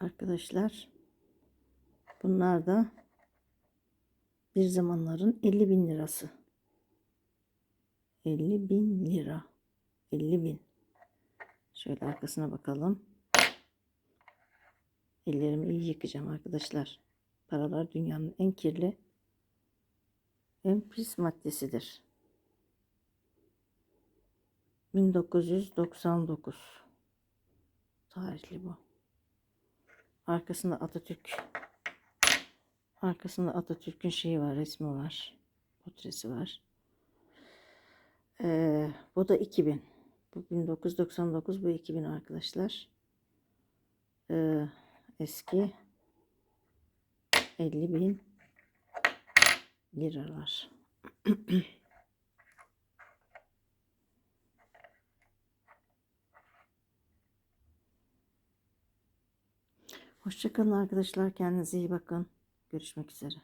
Arkadaşlar bunlar da bir zamanların 50 bin lirası. 50 bin lira. 50 bin. Şöyle arkasına bakalım. Ellerimi iyi yıkayacağım arkadaşlar. Paralar dünyanın en kirli, en pis maddesidir. 1999 tarihli bu. Arkasında Atatürk arkasında Atatürk'ün şeyi var, resmi var. Portresi var. Ee, bu da 2000. Bu 1999, bu 2000 arkadaşlar. Ee, eski 50 bin liralar. Hoşçakalın arkadaşlar. Kendinize iyi bakın. Görüşmek üzere.